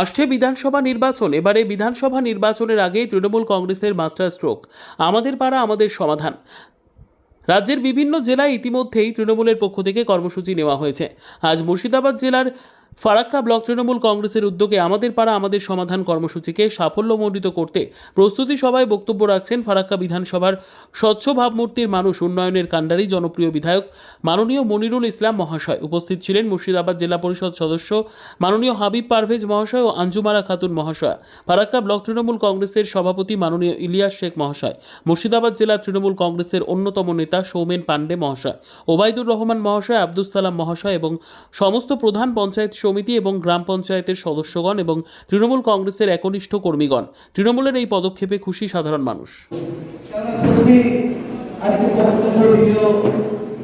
আসছে বিধানসভা নির্বাচন। এবারে বিধানসভা নির্বাচনের আগে তৃণমূল কংগ্রেসের মাস্টার স্ট্রোক। আমাদের পাড়া, আমাদের সমাধান। রাজ্যের বিভিন্ন জেলায় ইতিমধ্যেই তৃণমূলের পক্ষ থেকে কর্মসূচি নেওয়া হয়েছে। আজ মুর্শিদাবাদ জেলার ফারাক্কা ব্লক তৃণমূল কংগ্রেসের উদ্যোগে আমাদের পাড়া, আমাদের সমাধান কর্মসূচিকে সাফল্যমণ্ডিত করতে প্রস্তুতি সভায় বক্তব্য রাখছেন ফারাক্কা বিধানসভার স্বচ্ছ ভাবমূর্তির মানুষ, উন্নয়নের কাণ্ডারি জনপ্রিয় বিধায়ক মাননীয় মনিরুল ইসলাম মহাশয়। উপস্থিত ছিলেন মুর্শিদাবাদ জেলা পরিষদ সদস্য মাননীয় হাবিব পারভেজ মহাশয় ও আঞ্জুমারা খাতুন মহাশয়। ফারাক্কা ব্লক তৃণমূল কংগ্রেসের সভাপতি মাননীয় ইলিয়াস শেখ মহাশয়। মুর্শিদাবাদ জেলা তৃণমূল কংগ্রেসের অন্যতম নেতা সৌমেন পাণ্ডে মহাশয়। ওবায়দুর রহমান মহাশয় আব্দুল সালাম মহাশয় এবং সমস্ত প্রধান পঞ্চায়েত সমিতি এবং গ্রাম পঞ্চায়েতের সদস্যগণ এবং তৃণমূল কংগ্রেসের একনিষ্ঠ কর্মীগণ। তৃণমূলের এই পদক্ষেপে খুশি সাধারণ মানুষ।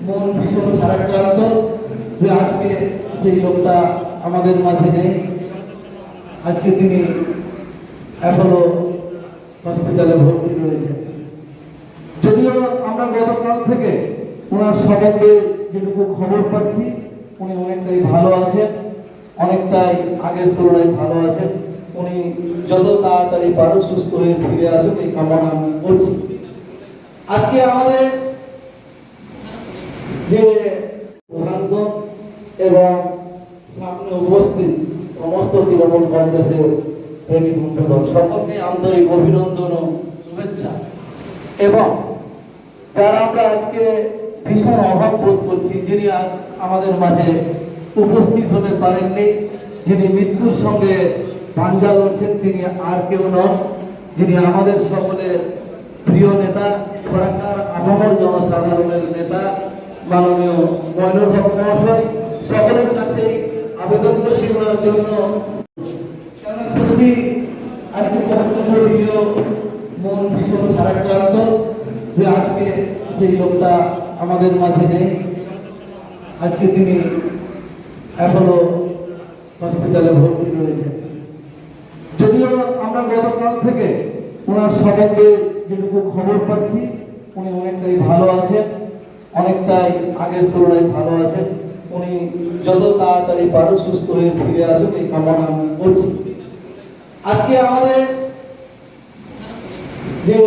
মন আমাদের মাঝে নেই। আজকে তিনি হসপিটালে ভর্তি রয়েছে যদিও আমরা গতকাল থেকে ওনার সম্বন্ধে যেটুকু খবর পাচ্ছি, উনি অনেকটাই ভালো আছেন। আগের তুলনায় ভালো আছেন। উনি যত তাড়াতাড়ি পারো সুস্থ হয়ে ফিরে আসুক, এই কামনা আমি করছি। আজকে আমাদের যে প্রধানগণ এবং সামনে উপস্থিত সমস্ত তৃণমূল কংগ্রেসের প্রেমী বন্ধুগণ, সকলকে আন্তরিক অভিনন্দন ও শুভেচ্ছা। এবং যারা আমরা আজকে ভীষণ অভাব বোধ করছি, যিনি আজ আমাদের মাঝে উপস্থিত হতে পারেননি যিনি মৃত্যুর সঙ্গে পাঞ্জা লড়ছেন, তিনি আর কেউ নন। যিনি আমাদের সকলের প্রিয় নেতা খোরাকার আপামর জনসাধারণের নেতা, মাননীয় ময়নুর মহাশয়, সকলের কাছেই আবেদন করছি ওনার জন্য। আজকে মন ভীষণ ভারাক্রান্ত যে আজকে সেই লোকটা আমাদের মাঝে নেই। আজকে তিনি অ্যাপোলো হসপিটালে ভর্তি রয়েছে। যদিও আমরা গতকাল থেকে ওনার সম্বন্ধে যেটুকু খবর পাচ্ছি, উনি অনেকটাই ভালো আছেন, অনেকটাই আগের তুলনায় ভালো আছেন। উনি যত তাড়াতাড়ি পারো সুস্থ হয়ে ফিরে আসুক, এই কামনা আমি করছি। আজকে আমাদের যে